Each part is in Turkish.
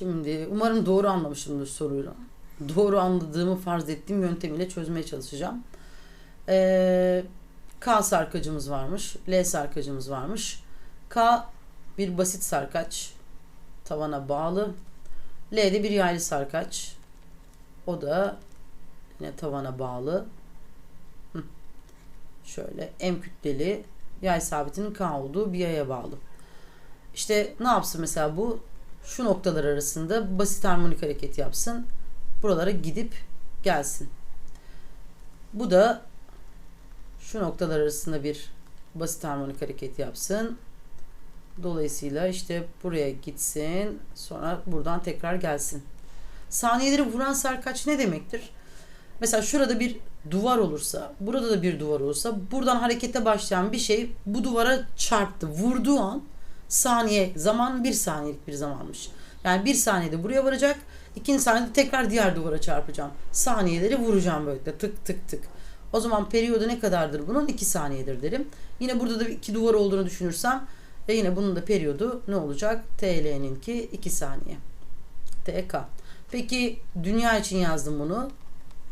Şimdi umarım doğru anlamışımdır soruyla. Doğru anladığımı farz ettiğim yöntemiyle çözmeye çalışacağım. Ee, K sarkacımız varmış. L sarkacımız varmış. K bir basit sarkaç. Tavana bağlı. L de bir yaylı sarkaç. O da yine tavana bağlı. Şöyle M kütleli yay sabitinin K olduğu bir yaya bağlı. İşte ne yapsın mesela bu? Şu noktalar arasında basit harmonik hareket yapsın. Buralara gidip gelsin. Bu da şu noktalar arasında bir basit harmonik hareket yapsın. Dolayısıyla işte buraya gitsin. Sonra buradan tekrar gelsin. Saniyeleri vuran sarkaç ne demektir? Mesela şurada bir duvar olursa, burada da bir duvar olursa buradan harekete başlayan bir şey bu duvara çarptı. Vurduğu an saniye, zaman bir saniyelik bir zamanmış. Yani bir saniyede buraya varacak, ikinci saniyede tekrar diğer duvara çarpacağım. Saniyeleri vuracağım böyle tık tık tık. O zaman periyodu ne kadardır bunun? 2 saniyedir derim. Yine burada da iki duvar olduğunu düşünürsem ve yine bunun da periyodu ne olacak? TL'ninki 2 saniye. TK. Peki dünya için yazdım bunu.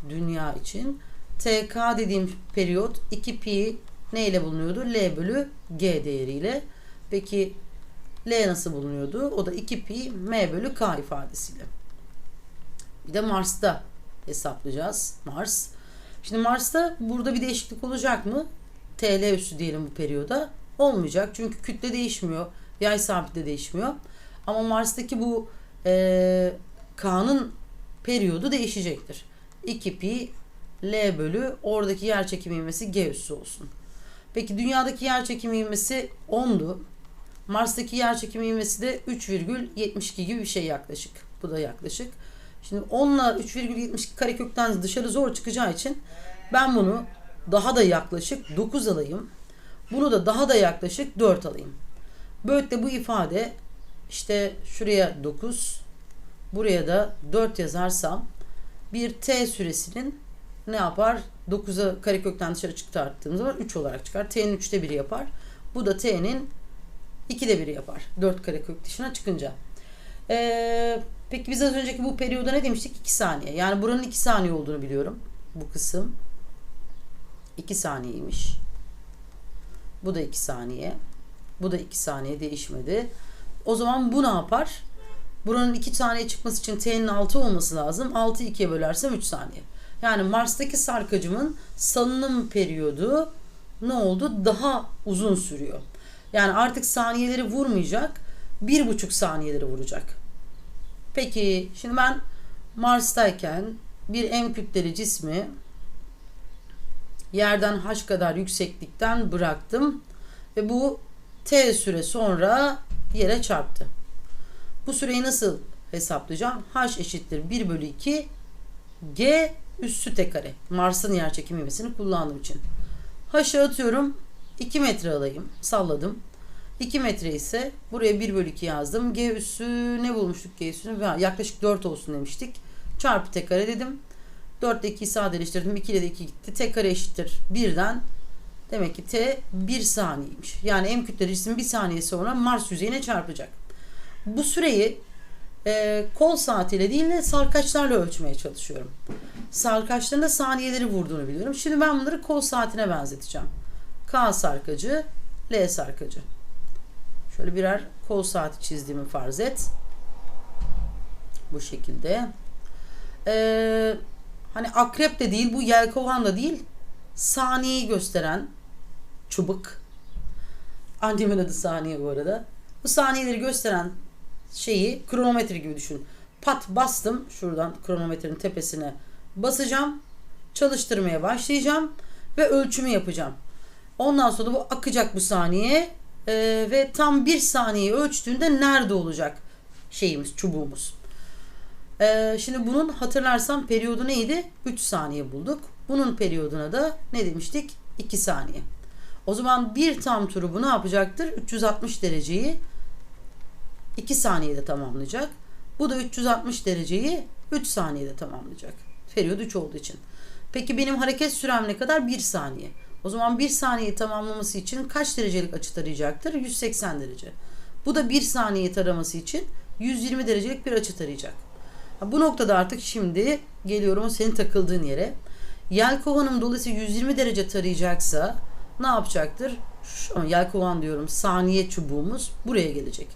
Dünya için. TK dediğim periyot 2 pi ne ile bulunuyordu? L bölü G değeriyle. Peki L nasıl bulunuyordu? O da 2 pi M bölü K ifadesiyle. Bir de Mars'ta hesaplayacağız. Mars. Şimdi Mars'ta burada bir değişiklik olacak mı? TL üssü diyelim bu periyoda. Olmayacak. Çünkü kütle değişmiyor. Yay sabit de değişmiyor. Ama Mars'taki bu e, K'nın periyodu değişecektir. 2 pi L bölü oradaki yer çekimi ivmesi G üssü olsun. Peki dünyadaki yer çekimi ivmesi 10'du. Mars'taki yer çekimi ivmesi de 3,72 gibi bir şey yaklaşık. Bu da yaklaşık. Şimdi 10 ile 3,72 karekökten dışarı zor çıkacağı için ben bunu daha da yaklaşık 9 alayım. Bunu da daha da yaklaşık 4 alayım. Böylelikle bu ifade işte şuraya 9 buraya da 4 yazarsam bir t süresinin ne yapar? 9'a karekökten dışarı çıkarttığım zaman 3 olarak çıkar. T'nin 3'te 1'i yapar. Bu da T'nin 2'de 1'i yapar. 4 karekök dışına çıkınca. Ee, peki biz az önceki bu periyoda ne demiştik? 2 saniye. Yani buranın 2 saniye olduğunu biliyorum. Bu kısım 2 saniyeymiş. Bu da 2 saniye. Bu da 2 saniye değişmedi. O zaman bu ne yapar? Buranın 2 saniye çıkması için T'nin 6 olması lazım. 6'yı 2'ye bölersem 3 saniye. Yani Mars'taki sarkacımın salınım periyodu ne oldu? Daha uzun sürüyor. Yani artık saniyeleri vurmayacak. Bir buçuk saniyeleri vuracak. Peki şimdi ben Mars'tayken bir M kütleli cismi yerden h kadar yükseklikten bıraktım ve bu t süre sonra yere çarptı. Bu süreyi nasıl hesaplayacağım? h eşittir 1 bölü 2 g üssü t kare. Mars'ın yer çekimi ivmesini kullandığım için. h'ı atıyorum 2 metre alayım. Salladım. 2 metre ise buraya 1 bölü 2 yazdım. G üssü ne bulmuştuk G üssünü? Yaklaşık 4 olsun demiştik. Çarpı t kare dedim. 4 ile 2'yi sadeleştirdim. 2 ile de 2 gitti. T kare eşittir 1'den. Demek ki T 1 saniyeymiş. Yani M kütleli cisim 1 saniye sonra Mars yüzeyine çarpacak. Bu süreyi e, kol saatiyle değil de sarkaçlarla ölçmeye çalışıyorum. Sarkaçların da saniyeleri vurduğunu biliyorum. Şimdi ben bunları kol saatine benzeteceğim. K sarkacı, L sarkacı. Şöyle birer kol saati çizdiğimi farz et. Bu şekilde. Ee, hani akrep de değil, bu yelkovan da değil. Saniyeyi gösteren çubuk. Annemin adı saniye bu arada. Bu saniyeleri gösteren şeyi kronometre gibi düşün. Pat bastım şuradan kronometrenin tepesine basacağım. Çalıştırmaya başlayacağım ve ölçümü yapacağım. Ondan sonra bu akacak bu saniye ee, ve tam bir saniye ölçtüğünde nerede olacak şeyimiz, çubuğumuz. Ee, şimdi bunun hatırlarsam periyodu neydi? 3 saniye bulduk. Bunun periyoduna da ne demiştik? 2 saniye. O zaman bir tam turu bu ne yapacaktır? 360 dereceyi 2 saniyede tamamlayacak. Bu da 360 dereceyi 3 saniyede tamamlayacak. Periyod 3 olduğu için. Peki benim hareket sürem ne kadar? 1 saniye. O zaman 1 saniyeyi tamamlaması için kaç derecelik açı tarayacaktır? 180 derece. Bu da 1 saniye taraması için 120 derecelik bir açı tarayacak. Bu noktada artık şimdi geliyorum o senin takıldığın yere. Yelkovanım dolayısıyla 120 derece tarayacaksa ne yapacaktır? Şu, yelkovan diyorum saniye çubuğumuz buraya gelecek.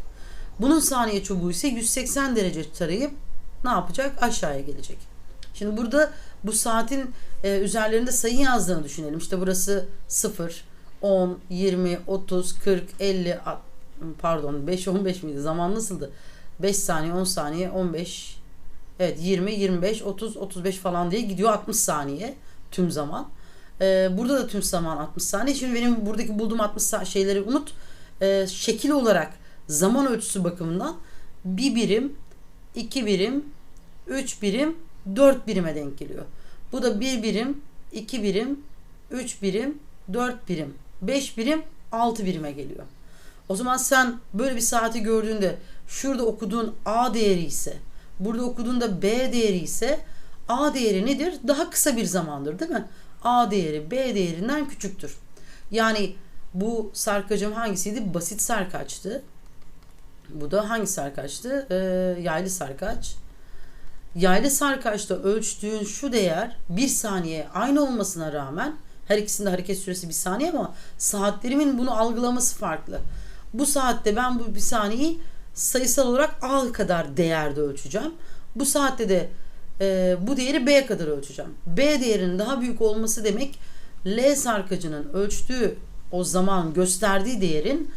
Bunun saniye çubuğu ise 180 derece tarayıp ne yapacak? Aşağıya gelecek. Şimdi burada bu saatin e, üzerlerinde sayı yazdığını düşünelim. İşte burası 0, 10, 20, 30, 40, 50, a- pardon 5, 15 miydi? Zaman nasıldı? 5 saniye, 10 saniye, 15, evet 20, 25, 30, 35 falan diye gidiyor 60 saniye tüm zaman. E, burada da tüm zaman 60 saniye. Şimdi benim buradaki bulduğum 60 sa- şeyleri unut. E, şekil olarak zaman ölçüsü bakımından bir birim, iki birim, üç birim, dört birime denk geliyor. Bu da bir birim, iki birim, üç birim, dört birim, beş birim, altı birime geliyor. O zaman sen böyle bir saati gördüğünde şurada okuduğun A değeri ise, burada okuduğun da B değeri ise A değeri nedir? Daha kısa bir zamandır değil mi? A değeri B değerinden küçüktür. Yani bu sarkacım hangisiydi? Basit sarkaçtı. Bu da hangi sarkaçtı? Ee, yaylı sarkaç. Yaylı sarkaçta ölçtüğün şu değer bir saniye aynı olmasına rağmen her ikisinde hareket süresi bir saniye ama saatlerimin bunu algılaması farklı. Bu saatte ben bu bir saniyeyi sayısal olarak A kadar değerde ölçeceğim. Bu saatte de e, bu değeri B kadar ölçeceğim. B değerinin daha büyük olması demek L sarkacının ölçtüğü o zaman gösterdiği değerin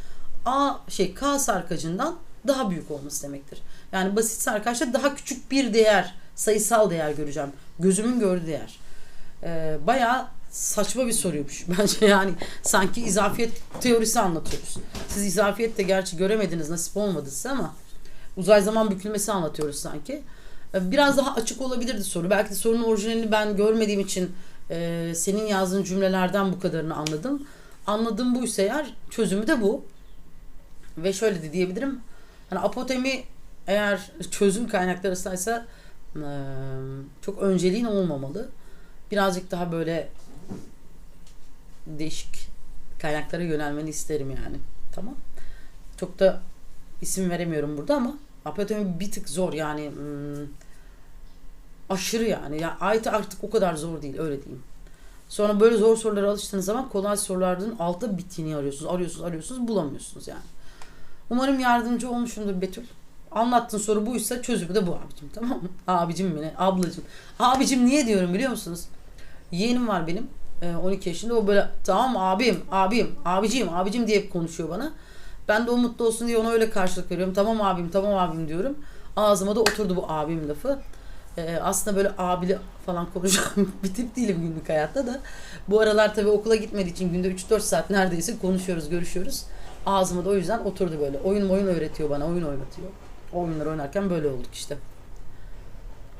A şey K sarkacından daha büyük olması demektir. Yani basit sarkaçta daha küçük bir değer, sayısal değer göreceğim. Gözümün gördüğü değer. Ee, bayağı saçma bir soruymuş bence yani sanki izafiyet teorisi anlatıyoruz. Siz izafiyet de gerçi göremediniz nasip olmadı size ama uzay zaman bükülmesi anlatıyoruz sanki. Ee, Biraz daha açık olabilirdi soru. Belki de sorunun orijinalini ben görmediğim için e, senin yazdığın cümlelerden bu kadarını anladım. Anladığım buysa eğer çözümü de bu. Ve şöyle de diyebilirim. Hani apotemi eğer çözüm kaynakları eee, çok önceliğin olmamalı. Birazcık daha böyle değişik kaynaklara yönelmeni isterim yani. Tamam. Çok da isim veremiyorum burada ama apotemi bir tık zor yani hmm, aşırı yani. Ya ait artık o kadar zor değil öyle diyeyim. Sonra böyle zor sorulara alıştığınız zaman kolay sorulardan altta bittiğini arıyorsunuz. Arıyorsunuz, arıyorsunuz, bulamıyorsunuz yani. Umarım yardımcı olmuşumdur Betül. Anlattığın soru buysa çözümü de bu abicim tamam mı? Abicim mi ne? Ablacım. Abicim niye diyorum biliyor musunuz? Yeğenim var benim. e, 12 yaşında. O böyle tamam abim, abim, abicim, abicim diye konuşuyor bana. Ben de o mutlu olsun diye ona öyle karşılık veriyorum. Tamam abim, tamam abim diyorum. Ağzıma da oturdu bu abim lafı. E, aslında böyle abili falan konuşan bir tip değilim günlük hayatta da. Bu aralar tabii okula gitmediği için günde 3-4 saat neredeyse konuşuyoruz, görüşüyoruz. Ağzıma da o yüzden oturdu böyle. Oyun oyun öğretiyor bana, oyun oynatıyor. O oyunları oynarken böyle olduk işte.